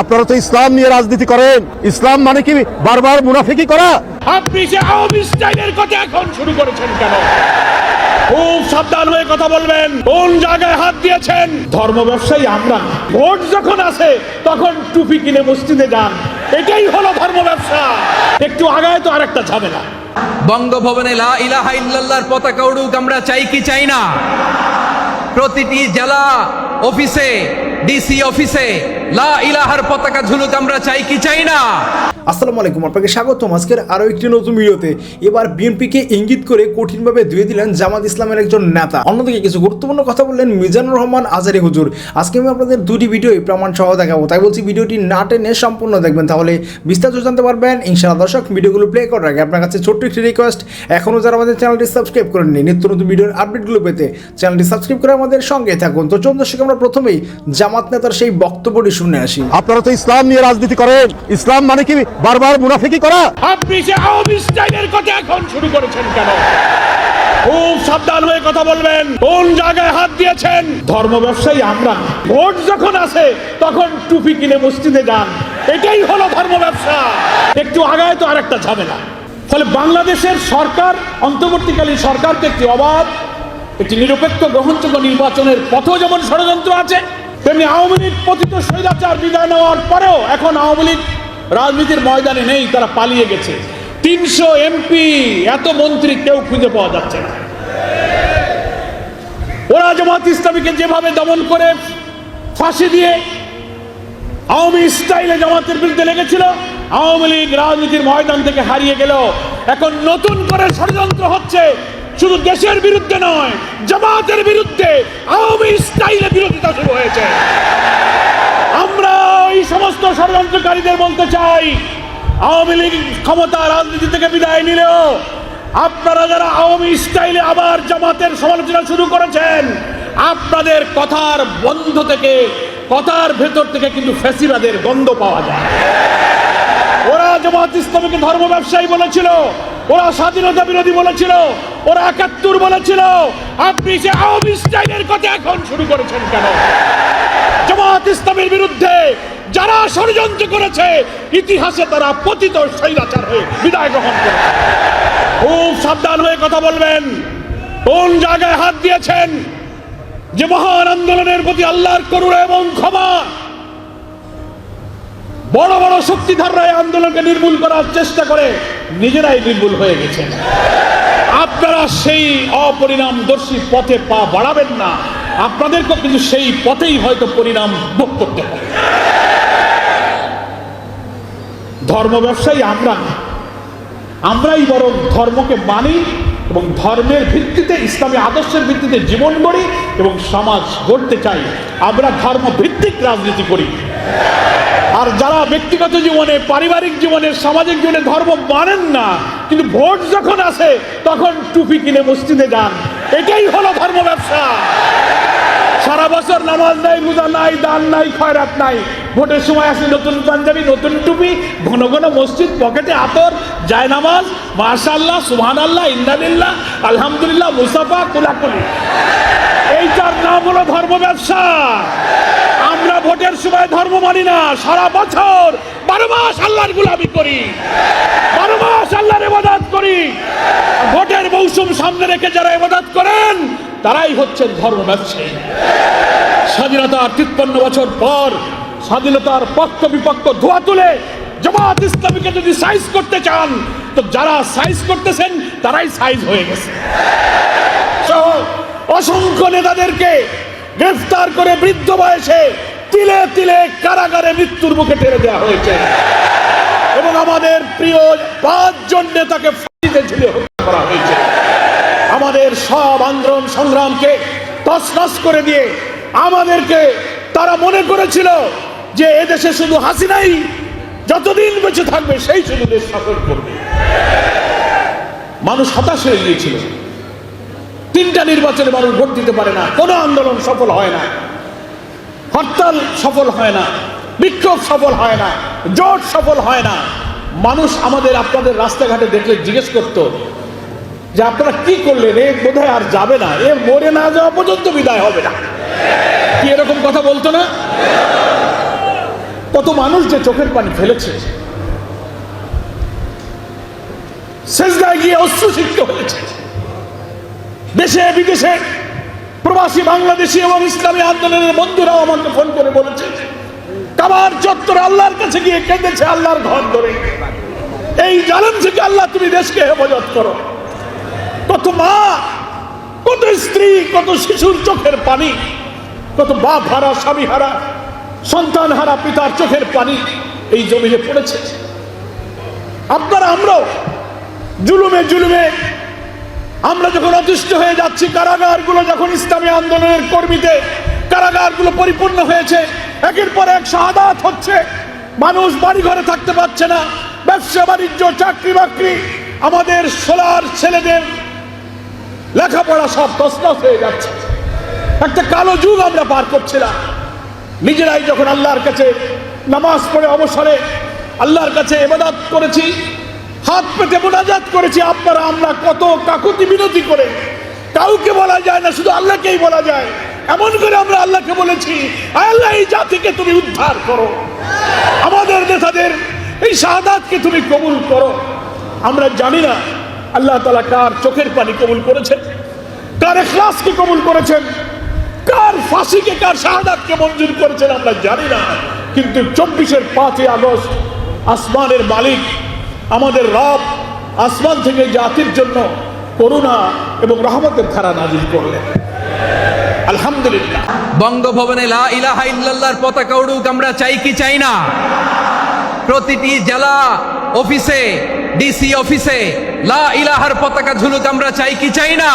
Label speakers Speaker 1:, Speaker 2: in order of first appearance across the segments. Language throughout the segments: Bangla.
Speaker 1: আপনারা তো ইসলাম নিয়ে রাজনীতি করেন। ইসলাম মানে কি? বারবার মুনাফিকি করা?
Speaker 2: আপনি সে আওয়ামী স্টাইলের কথা এখন শুরু করেছেন কেন? খুব সাবধান হয়ে কথা বলবেন। কোন জায়গায় হাত দিয়েছেন? ধর্ম ব্যবসায়ী আমরা। ভোট যখন আসে তখন টুপি কিনে মসজিদে যান। এটাই হলো ধর্ম ব্যবসা। একটু আগায় তো আরেকটা ঝামেলা।
Speaker 3: বঙ্গভবনে লা ইলাহা ইল্লাল্লাহর পতাকা উড়ুক আমরা চাই কি চাই না? প্রতিটি জেলা অফিসে ডিসি অফিসে লা ইলাহার পতাকা ঝুলুক আমরা চাই কি চাই না?
Speaker 4: আসসালামু আলাইকুম, আপনাকে স্বাগতম। আজকের আরও একটি নতুন ভিডিওতে এবার বিএনপিকে ইঙ্গিত করে কঠিনভাবে ধুয়ে দিলেন জামাত ইসলামের একজন নেতা। অন্যদিকে কিছু গুরুত্বপূর্ণ কথা বললেন মিজানুর রহমান আজারি হুজুর। আজকে আমি আপনাদের দুটি ভিডিওই প্রমাণ সহ দেখাবো। তাই বলছি ভিডিওটি না টেনে সম্পূর্ণ দেখবেন, তাহলে বিস্তারিত জানতে পারবেন। ইনশাআল্লাহ দর্শক, ভিডিওগুলো প্লে করার আগে আপনার কাছে ছোট্ট একটি রিকোয়েস্ট এখনও যারা আমাদের চ্যানেলটি সাবস্ক্রাইব করেননি, নিত্য নতুন ভিডিওর আপডেটগুলো পেতে চ্যানেলটি সাবস্ক্রাইব করে আমাদের সঙ্গে থাকুন। তো চলুন দর্শক, আমরা প্রথমেই জামাত নেতার সেই বক্তব্যটি শুনে আসি।
Speaker 1: আপনারা তো ইসলাম নিয়ে রাজনীতি করেন। ইসলাম মানে কি? বারবার মুনাফিকি করা।
Speaker 2: আপনি সে আওয়ামী স্টাইলের কথা এখন শুরু করেছেন কেন? খুব সাবধান হয়ে কথা বলবেন। কোন জায়গায় হাত দিয়েছেন? ধর্ম ব্যবসায়ী আমরা। ভোট যখন আসে, তখন টুপি কিনে মসজিদে যান। এটাই হলো ধর্ম ব্যবসা। একটু আগায় তো আরেকটা ঝামেলা। ফলে বাংলাদেশের সরকার, অন্তর্বর্তীকালীন সরকারকে একটি অবাধ, একটি নিরপেক্ষ গ্রহণযোগ্য নির্বাচনের পথও যেমন ষড়যন্ত্র আছে, তেমনি আওয়ামী লীগ পতিত স্বৈরাচার বিদায় নেওয়ার পরেও এখন আওয়ামী লীগ রাজনীতির ময়দানে নেই, তারা পালিয়ে গেছে। তিনশো এমপি এত মন্ত্রী কেউ খুঁজে পাওয়া যাচ্ছে না। ওরা জামাত ইসলামীকে যেভাবে দমন করে ফাঁসি দিয়ে আওয়ামী স্টাইলে জামাতের বিরুদ্ধে লেগেছিল, আওয়ামী লীগ রাজনীতির ময়দান থেকে হারিয়ে গেল। এখন নতুন করে ষড়যন্ত্র হচ্ছে, শুধু দেশের বিরুদ্ধে নয়, জামাতের বিরুদ্ধে আওয়ামী স্টাইলে বিরোধিতা শুরু হয়েছে। সমস্ত ষড়যন্ত্রকারীদের বলতে চাই, আওয়ামী লীগ ক্ষমতা রাজনীতি থেকে বিদায় নিলেও আপনারা যারা আওয়ামী স্টাইলে আবার জামাতের সমালোচনা শুরু করেছেন, আপনাদের কথার বন্ধ থেকে, কথার ভেতর থেকে কিন্তু ফ্যাসিবাদের গন্ধ পাওয়া যায়। ওরা জামাত ইসলামীকে ধর্ম ব্যবসায়ী বলেছিল, ওরা স্বাধীনতা বিরোধী বলেছিল, ওরা একাত্তর বলেছিল, আপনি সে আওয়ামী স্টাইলের কথা এখন শুরু করেছেন কেন? জামাত ইসলামের বিরুদ্ধে যারা ষড়যন্ত্র করেছে, ইতিহাসে তারা পতিত স্বৈরাচার হয়ে বিদায় গ্রহণ করে খুব সাবধান হয়ে কথা বলবেন। কোন জায়গায় হাত দিয়েছেন? যে মহান আন্দোলনের প্রতি আল্লাহর করুণা এবং ক্ষমা। বড় বড় শক্তিধররা এই আন্দোলনকে নির্মূল করার চেষ্টা করে নিজেরাই নির্মূল হয়ে গেছে আপনারা সেই অপরিণামদর্শী পথে পা বাড়াবেন না। আপনাদেরকে কিন্তু সেই পথেই হয়তো পরিণাম ভোগ করতে হবে। ধর্ম ব্যবসায়ী আমরা না। আমরাই বরং ধর্মকে মানি এবং ধর্মের ভিত্তিতে, ইসলামী আদর্শের ভিত্তিতে জীবন গড়ি এবং সমাজ গড়তে চাই। আমরা ধর্ম ভিত্তিক রাজনীতি করি। আর যারা ব্যক্তিগত জীবনে, পারিবারিক জীবনে, সামাজিক জীবনে ধর্ম মানেন না, কিন্তু ভোট যখন আসে, তখন টুপি কিনে মসজিদে যান। এটাই হলো ধর্ম ব্যবসা। সারা বছর নামাজ নাই, রোজা নাই, দান নাই, খয়রাত নাই। ভোটের সময় আসে নতুন পাঞ্জাবি, নতুন টুপি, ঘন ঘন মসজিদ, পকেটে আতর যায় নামাজ মাশাল্লাহ সুহান আল্লাহ ইন্দানিল্লাহ আলহামদুলিল্লাহ মুসাফা কুলাকুলি। এইটার নাম হলো ধর্ম ব্যবসা। আমরা ভোটের সময় ধর্ম মানি না। সারা বছর বারো মাস আল্লাহর গুলামি করি। বারো মাস আল্লাহর ইবাদত করি। ভোটের মৌসুম সামনে রেখে যারা ইবাদত করেন, তারাই হচ্ছেন ধর্ম ব্যবসায়ী। স্বাধীনতার তিপ্পান্ন বছর পর স্বাধীনতার পক্ষ বিপক্ষ ধোয়া তুলে জামাত ইসলামীকে যদি সাইজ করতে চান, তো যারা সাইজ করতেছেন, তারাই সাইজ হয়ে গেছে। অসংখ্য নেতাদেরকে গ্রেফতার করে বৃদ্ধ বয়সে তিলে তিলে কারাগারে মৃত্যুর মুখে ঠেলে দেওয়া হয়েছে। এবং আমাদের প্রিয় পাঁচজন নেতাকে ফাঁসিতে ঝুলে হত্যা করা হয়েছে। আমাদের সব আন্দোলন সংগ্রামকে তছনছ করে দিয়ে আমাদেরকে তারা মনে করেছিল যে এদেশে শুধু হাসিনাই যতদিন বেঁচে থাকবে, সেই শুধু দেশ শাসন করবে। মানুষ হতাশ হয়ে গিয়েছিল। তিনটা নির্বাচনে মানুষ ভোট দিতে পারে না, কোনো আন্দোলন সফল হয় না। হরতাল সফল হয় না, বিক্ষোভ সফল হয় না, জোট সফল হয় না। মানুষ আমাদের, আপনাদের রাস্তাঘাটে দেখলে জিজ্ঞেস করতো যে আপনারা কি করলেন? এ বোধহয় আর যাবে না, এ মরে না যাওয়া পর্যন্ত বিদায় হবে না। কি এরকম কথা বলতো না? কত মানুষ যে চোখের পানি ফেলেছে। শেষদায় গিয়ে অশ্রুসিক্ত হয়েছে। দেশে, বিদেশে প্রবাসী বাংলাদেশি এবং ইসলামী আন্দোলনের বন্ধুরাও আমাকে ফোন করে বলেছে কাবার চত্বর আল্লাহর কাছে গিয়ে কেঁদেছে আল্লাহর ঘর ধরে। এই জালেম থেকে আল্লাহ তুমি দেশকে হেফাজত করো। কত মা, কত স্ত্রী, কত শিশুর চোখের পানি, কত বাপ হারা, স্বামী হারা সন্তান হারা পিতার চোখের পানি এই জমিনে পড়েছে। আপনারা আমরাও জুলুমে জুলুমে আমরা যখন অতিষ্ঠ হয়ে যাচ্ছি, কারাগারগুলো যখন ইসলামী আন্দোলনের কর্মীতে কারাগারগুলো পরিপূর্ণ হয়েছে, একের পর এক শাহাদাত হচ্ছে। মানুষ বাড়ি ঘরে থাকতে পারছে না, ব্যবসা, বাণিজ্য, চাকরি বাকরি, আমাদের সোলার ছেলেদের লেখাপড়া সব তসনস হয়ে যাচ্ছে। একটা কালো যুগ আমরা পার করছিলাম। নিজেরাই যখন আল্লাহর কাছে নামাজ পড়ে অবসরে আল্লাহর কাছে এবাদাত করেছি, হাত পেতে মোনাজাত করেছি, আপনারা, আমরা কত কাকুতি বিনতি করে কাউকে বলা যায় না, শুধু আল্লাহকেই বলা যায়। এমন করে আমরা আল্লাহকে বলেছি আল্লাহ, এই জাতিকে তুমি উদ্ধার করো। আমাদের নেতাদের এই শাহাদাতকে তুমি কবুল করো। আমরা জানি না আল্লাহ তালা কার চোখের পানি কবুল করেছেন, কার এখলাসকে কবুল করেছেন। কার ফাঁসিকে কার শাহাদাতকে মঞ্জুর করেছেন আমরা জানি না। কিন্তু চব্বিশের পাঁচই আগস্ট আসমানের মালিক, আমাদের রব আসমান থেকে জাতির জন্য করুণা এবং রহমতের ধারা নাজিল করলেন। আলহামদুলিল্লাহ।
Speaker 3: বঙ্গভবনে লা ইলাহা ইল্লাল্লাহর পতাকা উড়ুক, আমরা চাই কি চাই না? প্রতিটি জেলা অফিসে ডিসি অফিসে, লা ইলাহার পতাকা ঝুলুক আমরা চাই কি চাই না?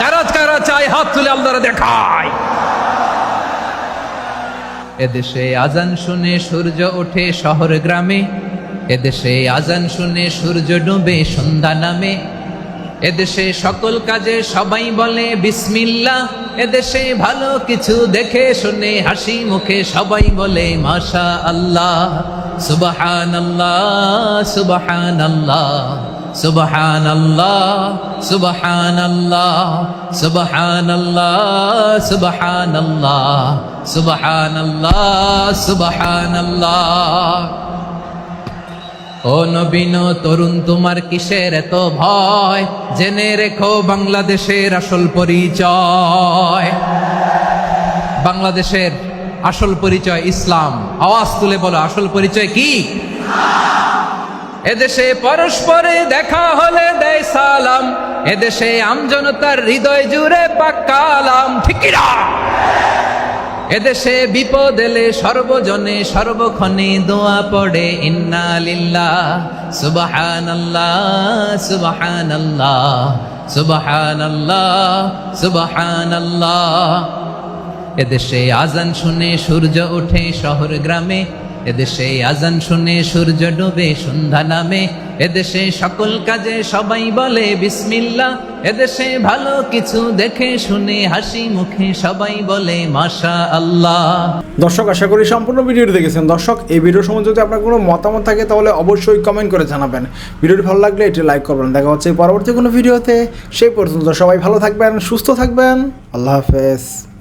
Speaker 3: কারা কারা চাই হাত তুলে আল্লাহরা দেখায়। এদেশে আজান শুনে সূর্য ওঠে শহর গ্রামে, এদেশে আজান শুনে সূর্য ডুবে সন্ধ্যা নামে, এদেশে সকল কাজে সবাই বলে বিসমিল্লাহ, এদেশে ভালো কিছু দেখে শুনে হাসি মুখে সবাই বলে মাশা আল্লাহ ও নবীন তরুণ তোমার কিসের এত ভয়? জেনে রেখো বাংলাদেশের আসল পরিচয়। বাংলাদেশের আসল পরিচয় ইসলাম। আওয়াজ তুলে বলো, আসল পরিচয় কি? এদেশে পরস্পরে দেখা হলে দেয় সালাম। এদেশে আমজনতার হৃদয় জুড়ে পাক্কালাম ঠিকিরা এদেশে বিপদ এলে সর্বজনে সর্বক্ষণে দোয়া পড়ে, ইন্না লিল্লাহ, সুবহানাল্লাহ সুবহানাল্লাহ সুবহানাল্লাহ সুবহানাল্লাহ। এদেশে আজান শুনে সূর্য ওঠে শহর গ্রামে, এদেশে আজান শুনে সূর্য ডুবে সন্ধ্যা নামে, এদেশে সকল কাজে সবাই বলে বিসমিল্লাহ, এদেশে ভালো কিছু দেখে শুনে হাসি মুখে সবাই বলে মাশা আল্লাহ
Speaker 4: দর্শক, আশা করি সম্পূর্ণ ভিডিওটি দেখেছেন। দর্শক, এই ভিডিও সম্বন্ধে যদি আপনার কোনো মতামত থাকে, তাহলে অবশ্যই কমেন্ট করে জানাবেন। ভিডিওটি ভালো লাগলে এটি লাইক করবেন। দেখা হচ্ছে পরবর্তী কোনো ভিডিওতে। সেই পর্যন্ত সবাই ভালো থাকবেন, সুস্থ থাকবেন। আল্লাহ হাফেজ।